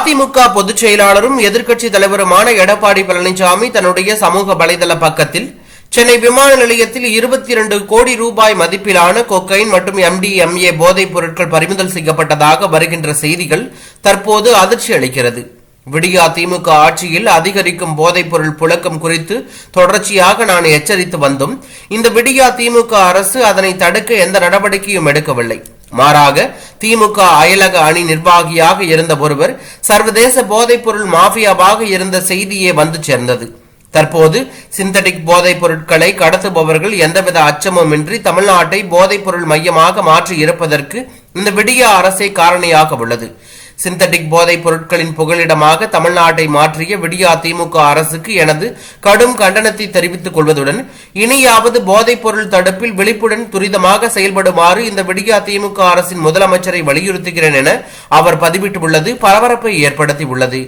அதிமுக பொதுச் செயலாளரும் எதிர்க்கட்சி தலைவருமான எடப்பாடி பழனிசாமி தன்னுடைய சமூக வலைதள பக்கத்தில் சென்னை விமான நிலையத்தில் இருபத்தி இரண்டு கோடி ரூபாய் மதிப்பிலான கொக்கைன் மற்றும் எம்டிஎம்ஏ போதைப் பொருட்கள் பறிமுதல் செய்யப்பட்டதாக வருகின்ற செய்திகள் தற்போது அதிர்ச்சி அளிக்கிறது. விடியா திமுக ஆட்சியில் அதிகரிக்கும் போதைப் பொருள் புழக்கம் குறித்து தொடர்ச்சியாக நான் எச்சரித்து வந்தும் இந்த விடியா திமுக அரசு அதனை தடுக்க எந்த நடவடிக்கையும் எடுக்கவில்லை. மாறாக திமுக அயலக அணி நிர்வாகியாக இருந்த ஒருவர் சர்வதேச போதைப்பொருள் மாஃபியாவாக இருந்த செய்தியே வந்து சேர்ந்தது. தற்போது சிந்தடிக் போதைப் பொருட்களை கடத்துபவர்கள் எந்தவித அச்சமுமின்றி தமிழ்நாட்டை போதைப்பொருள் மையமாக மாற்றி இருப்பதற்கு இந்த விடிய அரசே காரணியாக உள்ளது. சிந்தடிக் போதைப் பொருட்களின் புகலிடமாக தமிழ்நாட்டை மாற்றிய விடியா திமுக அரசுக்கு எனது கடும் கண்டனத்தை தெரிவித்துக் கொள்வதுடன் இனியாவது போதைப் பொருள் தடுப்பில் விழிப்புடன் துரிதமாக செயல்படுமாறு இந்த விடியா திமுக அரசின் முதலமைச்சரை வலியுறுத்துகிறேன் என அவர் பதிவிட்டுள்ளது பரபரப்பை ஏற்படுத்தியுள்ளது.